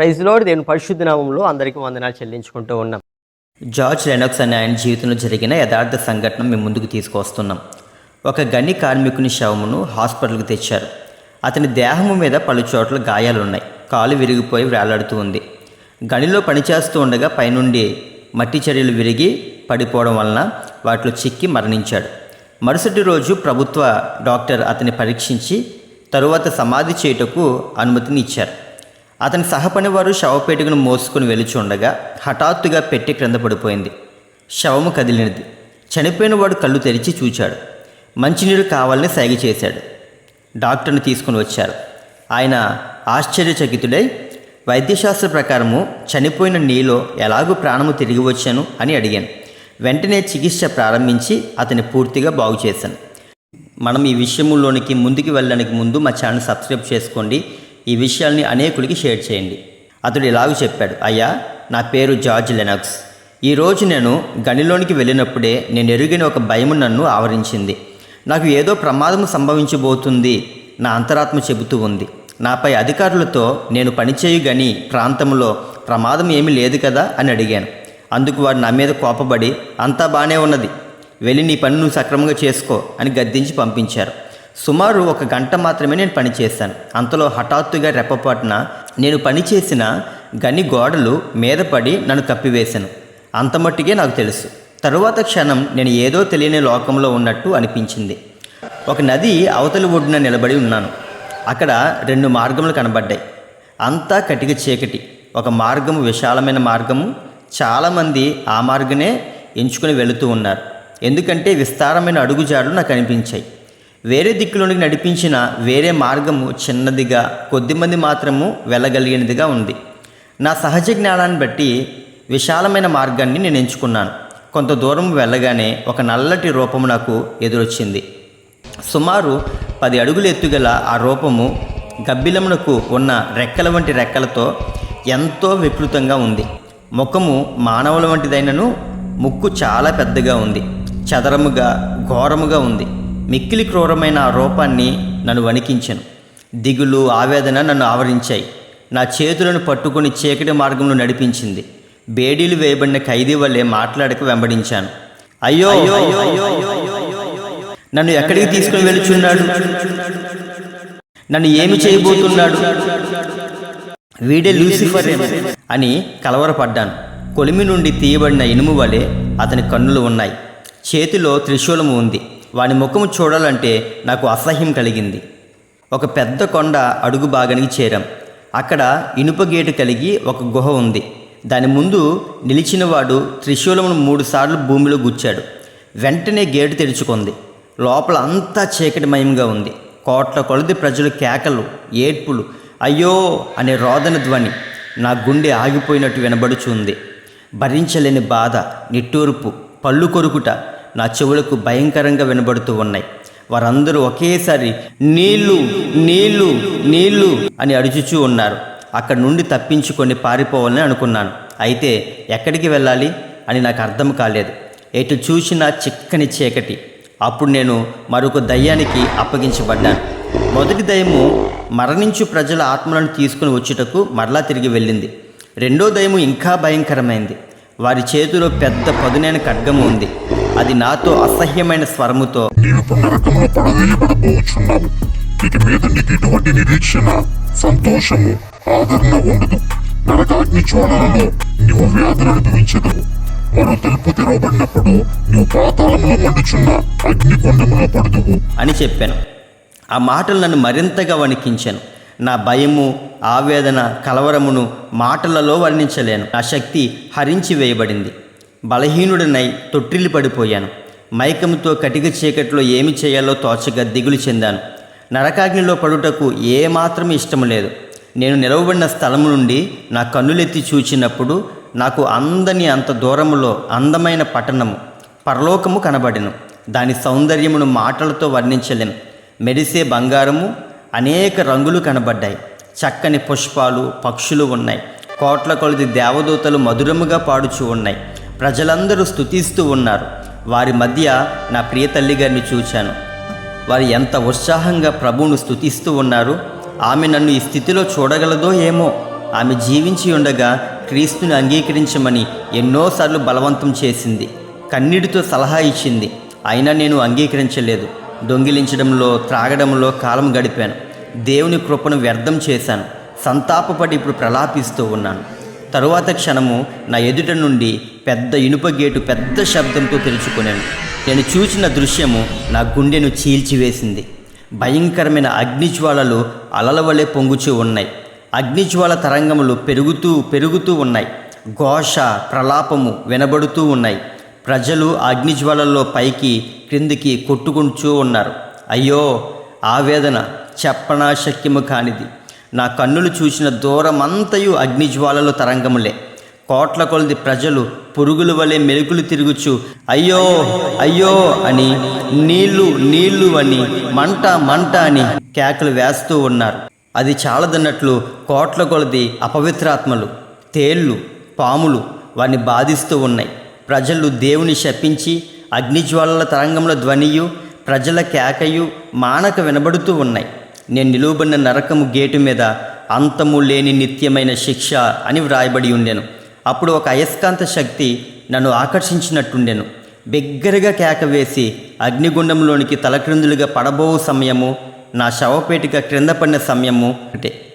ప్రైజ్లో దేవుని పరిశుద్ధ నామంలో అందరికీ వందనాలు చెల్లించుకుంటూ ఉన్నాం. జార్జ్ లెనక్స్ అనే ఆయన జీవితంలో జరిగిన యథార్థ సంఘటన మేము ముందుకు తీసుకొస్తున్నాం ఒక గని కార్మికుని శవమును హాస్పిటల్కి తెచ్చారు. అతని దేహము మీద పలు చోట్ల గాయాలున్నాయి. కాలు విరిగిపోయి వేలాడుతూ ఉంది. గనిలో పనిచేస్తూ ఉండగా పైనుండి మట్టి చర్యలు విరిగి పడిపోవడం వలన వాటిలో చిక్కి మరణించాడు. మరుసటి రోజు ప్రభుత్వ డాక్టర్ అతన్ని పరీక్షించి తరువాత సమాధి చేయుటకు అనుమతిని ఇచ్చారు. అతని సహపనివారు శవపేటికను మోసుకుని వెలుచుండగా హఠాత్తుగా పెట్టి క్రింద పడిపోయింది. శవము కదిలినది. చనిపోయిన వాడు కళ్ళు తెరిచి చూచాడు. మంచినీరు కావాలని సైగ చేశాడు. డాక్టర్ని తీసుకుని వచ్చారు. ఆయన ఆశ్చర్యచకితుడై వైద్యశాస్త్ర ప్రకారము చనిపోయిన నీలో ఎలాగూ ప్రాణము తిరిగి వచ్చాను? అని అడిగాను. వెంటనే చికిత్స ప్రారంభించి అతని పూర్తిగా బాగు చేశాను. మనం ఈ విషయంలోనికి ముందుకు వెళ్ళడానికి ముందు మా ఛానల్ సబ్స్క్రైబ్ చేసుకోండి. ఈ విషయాల్ని అనేకులకి షేర్ చేయండి. అతడు ఇలాగ చెప్పాడు అయ్యా నా పేరు జార్జ్ లెనాక్స్. ఈరోజు నేను గనిలోనికి వెళ్ళినప్పుడే నేను ఎరుగిన ఒక భయము నన్ను ఆవరించింది. నాకు ఏదో ప్రమాదం సంభవించబోతుంది నా అంతరాత్మ చెబుతూ ఉంది. నాపై అధికారులతో నేను పనిచేయు గని ప్రాంతంలో ప్రమాదం ఏమీ లేదు కదా? అని అడిగాను. అందుకు వారు నా మీద కోపపడి అంతా బాగానే ఉన్నది. వెళ్ళి నీ పని నువ్వు సక్రమంగా చేసుకో అని గద్దించి పంపించారు. సుమారు ఒక గంట మాత్రమే నేను పనిచేశాను అంతలో హఠాత్తుగా రెప్పపాటున నేను పనిచేసిన గని గోడలు మీద పడి నన్ను కప్పివేశాను. అంత మట్టుకే నాకు తెలుసు. తరువాత క్షణం నేను ఏదో తెలియని లోకంలో ఉన్నట్టు అనిపించింది. ఒక నది అవతలి ఒడ్డున నిలబడి ఉన్నాను. అక్కడ రెండు మార్గములు కనబడ్డాయి. అంతా కటిక చీకటి. ఒక మార్గము విశాలమైన మార్గము. చాలామంది ఆ మార్గనే ఎంచుకుని వెళుతూ ఉన్నారు. ఎందుకంటే విస్తారమైన అడుగుజాడలు నాకు అనిపించాయి. వేరే దిక్కులోనికి నడిపించిన వేరే మార్గము చిన్నదిగా కొద్దిమంది మాత్రము వెళ్ళగలిగినదిగా ఉంది. నా సహజ జ్ఞానాన్ని బట్టి విశాలమైన మార్గాన్ని నేను ఎంచుకున్నాను. కొంత దూరం వెళ్ళగానే ఒక నల్లటి రూపము నాకు ఎదురొచ్చింది. సుమారు పది అడుగులు ఎత్తుగల ఆ రూపము గబ్బిలమునకు ఉన్న రెక్కల వంటి రెక్కలతో ఎంతో వికృతంగా ఉంది. ముఖము మానవుల వంటిదైనను ముక్కు చాలా పెద్దగా ఉంది. చదరముగా ఘోరముగా ఉంది. మిక్కిలి క్రూరమైన ఆ రూపాన్ని నన్ను వణికించను. దిగులు ఆవేదన నన్ను ఆవరించాయి. నా చేతులను పట్టుకుని చీకటి మార్గంలో నడిపించింది. బేడీలు వేయబడిన ఖైదీ వల్లే మాట్లాడక వెంబడించాను. అయ్యో నన్ను ఎక్కడికి తీసుకుని వెళుచున్నాడు నన్ను ఏమి చేయబోతున్నాడు? వీడే లూసిఫర్ అని కలవరపడ్డాను. కొలిమి నుండి తీయబడిన ఇనుము వలె అతని కన్నులు ఉన్నాయి. చేతిలో త్రిశూలము ఉంది. వాని ముఖము చూడాలంటే నాకు అసహ్యం కలిగింది. ఒక పెద్ద కొండ అడుగు భాగానికి చేరాం. అక్కడ ఇనుప గేటు కలిగి ఒక గుహ ఉంది. దాని ముందు నిలిచినవాడు త్రిశూలమును మూడుసార్లు భూమిలో గుచ్చాడు. వెంటనే గేటు తెరుచుకుంది. లోపల అంతా చీకటిమయంగా ఉంది. కోట్ల కొలది ప్రజలు కేకలు ఏడ్పులు అయ్యో అనే రోదన ధ్వని నా గుండె ఆగిపోయినట్టు వినబడుచుంది. భరించలేని బాధ నిట్టూర్పు పళ్ళు కొరుకుట నా చెవులకు భయంకరంగా వినబడుతూ ఉన్నాయి. వారందరూ ఒకేసారి నీళ్ళు నీళ్ళు నీళ్ళు అని అడుచుచూ ఉన్నారు. అక్కడి నుండి తప్పించుకొని పారిపోవాలని అనుకున్నాను. అయితే ఎక్కడికి వెళ్ళాలి అని నాకు అర్థం కాలేదు. ఎటు చూసినా చిక్కని చీకటి. అప్పుడు నేను మరొక దయ్యానికి అప్పగించబడ్డాను. మొదటి దయము మరణించు ప్రజల ఆత్మలను తీసుకుని వచ్చుటకు మరలా తిరిగి వెళ్ళింది. రెండో దయము ఇంకా భయంకరమైంది. వారి చేతిలో పెద్ద పదునైన ఖడ్గము ఉంది. అది నాతో అసహ్యమైన స్వరముతో నీవు పునరకంలో పడవేయబడబోచున్నావు ఇక మీద నీకు ఎటువంటి నిరీక్షణ సంతోషము ఆదరణ ఉండదు. నరకాగ్ని జ్వాలలలో నీవు వ్యాధులు అనుభవించదు మరో తలుపు తెరవబడినప్పుడు నువ్వు పాతాళంలో మండుచున్న అగ్నికొండములో పడుదువు. అని చెప్పాను. ఆ మాటలు నన్ను మరింతగా వణికించాను. నా భయము ఆవేదన కలవరమును మాటలలో వర్ణించలేను. నా శక్తి హరించి వేయబడింది. బలహీనుడనై తొట్టిల్లి పడిపోయాను. మైకముతో కటిక చీకట్లో ఏమి చేయాలో తోచగా దిగులు చెందాను. నరకాగ్నిలో పడుటకు ఏమాత్రం ఇష్టము లేదు. నేను నిలవబడిన స్థలము నుండి నా కన్నులెత్తి చూచినప్పుడు నాకు అందని అంత దూరములో అందమైన పట్టణము పరలోకము కనబడెను. దాని సౌందర్యమును మాటలతో వర్ణించలేను. మెరిసే బంగారము అనేక రంగులు కనబడ్డాయి. చక్కని పుష్పాలు పక్షులు ఉన్నాయి. కోట్ల కొలది దేవదూతలు మధురముగా పాడుచూ ఉన్నాయి. ప్రజలందరూ స్థుతిస్తూ ఉన్నారు. వారి మధ్య నా ప్రియ తల్లిగారిని చూచాను. వారు ఎంత ఉత్సాహంగా ప్రభువును స్థుతిస్తూ ఉన్నారు. ఆమె నన్ను ఈ స్థితిలో చూడగలదో ఏమో. ఆమె జీవించి ఉండగా క్రీస్తుని అంగీకరించమని ఎన్నోసార్లు బలవంతం చేసింది. కన్నీటితో సలహా ఇచ్చింది. అయినా నేను అంగీకరించలేదు. దొంగిలించడంలో త్రాగడంలో కాలం గడిపాను. దేవుని కృపను వ్యర్థం చేశాను. సంతాపపడి ఇప్పుడు ప్రలాపిస్తూ ఉన్నాను. తరువాత క్షణము నా ఎదుట నుండి పెద్ద ఇనుప గేటు పెద్ద శబ్దంతో తెరుచుకున్నాను నేను చూసిన దృశ్యము నా గుండెను చీల్చివేసింది. భయంకరమైన అగ్నిజ్వాలలు అలల వలె పొంగుచూ ఉన్నాయి. అగ్నిజ్వాల తరంగములు పెరుగుతూ పెరుగుతూ ఉన్నాయి. ఘోష ప్రలాపము వినబడుతూ ఉన్నాయి. ప్రజలు అగ్నిజ్వాలల్లో పైకి క్రిందికి కొట్టుకుంటూ ఉన్నారు. అయ్యో ఆవేదన చెప్పనా శక్యము కానిది. నా కన్నులు చూసిన దూరమంతయు అగ్నిజ్వాలలు తరంగములే. కోట్ల కొలది ప్రజలు పురుగుల వలె మెలుకులు తిరుగుచు అయ్యో అయ్యో అని నీళ్ళు నీళ్ళు అని మంట మంట అని కేకలు వేస్తూ ఉన్నారు. అది చాలదన్నట్లు కోట్ల కొలది అపవిత్రాత్మలు తేళ్ళు పాములు వారిని బాధిస్తూ ఉన్నాయి. ప్రజలు దేవుని శపించి అగ్నిజ్వాలల తరంగముల ధ్వనియు ప్రజల కేకయు మానక వినబడుతూ ఉన్నాయి. నేను నిలువబడిన నరకము గేటు మీద అంతము లేని నిత్యమైన శిక్ష అని వ్రాయబడి ఉండెను. అప్పుడు ఒక అయస్కాంత శక్తి నన్ను ఆకర్షించినట్టుండెను. బిగ్గరగా కేక వేసి అగ్నిగుండంలోనికి తలక్రిందులుగా పడబో సమయము నా శవపేటిక క్రింద పడిన సమయము అంటే.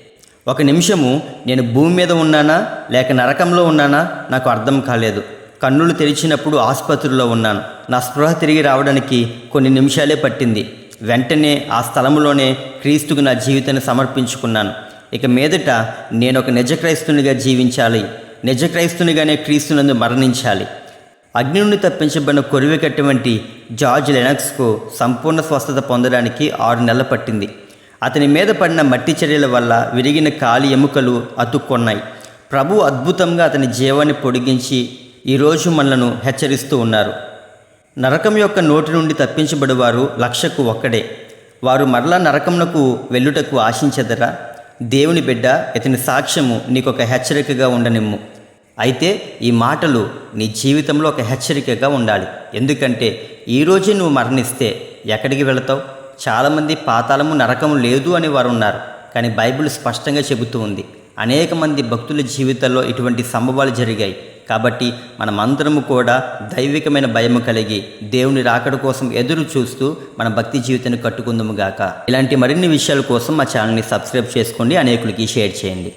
ఒక నిమిషము నేను భూమి మీద ఉన్నానా లేక నరకంలో ఉన్నానా నాకు అర్థం కాలేదు. కన్నులు తెరిచినప్పుడు ఆసుపత్రిలో ఉన్నాను. నా స్పృహ తిరిగి రావడానికి కొన్ని నిమిషాలే పట్టింది. వెంటనే ఆ స్థలంలోనే క్రీస్తుకు నా జీవితాన్ని సమర్పించుకున్నాను. ఇక మీదట నేను ఒక నిజ క్రైస్తునిగా జీవించాలి. నిజ క్రైస్తునిగానే క్రీస్తునందు మరణించాలి. అగ్ని నుండి తప్పించబడిన కొరివెకటువంటి జార్జ్ లెనక్స్కు సంపూర్ణ స్వస్థత పొందడానికి ఆరు నెలలు పట్టింది. అతని మీద పడిన మట్టి చర్యల వల్ల విరిగిన కాలి ఎముకలు అతుక్కున్నాయి. ప్రభు అద్భుతంగా అతని జీవాన్ని పొడిగించి ఈరోజు మనలను హెచ్చరిస్తూ ఉన్నారు. నరకం యొక్క నోటి నుండి తప్పించబడేవారు లక్షకు ఒక్కడే. వారు మరలా నరకమునకు వెళ్ళుటకు ఆశించదరా? దేవుని బిడ్డ ఇతని సాక్ష్యము నీకొక హెచ్చరికగా ఉండనిమ్ము. అయితే ఈ మాటలు నీ జీవితంలో ఒక హెచ్చరికగా ఉండాలి. ఎందుకంటే ఈరోజే నువ్వు మరణిస్తే ఎక్కడికి వెళతావు? చాలామంది పాతాళము నరకము లేదు అని వారు ఉన్నారు. కానీ బైబిల్ స్పష్టంగా చెబుతూ ఉంది. అనేక మంది భక్తుల జీవితాల్లో ఇటువంటి సంభవాలు జరిగాయి. కాబట్టి మనమందరము కూడా దైవికమైన భయము కలిగి దేవుని రాకడ కోసం ఎదురు చూస్తూ మన భక్తి జీవితాన్ని కట్టుకుందాము గాక. ఇలాంటి మరిన్ని విషయాల కోసం మా ఛానల్ని సబ్స్క్రైబ్ చేసుకోండి అనేకులకి షేర్ చేయండి.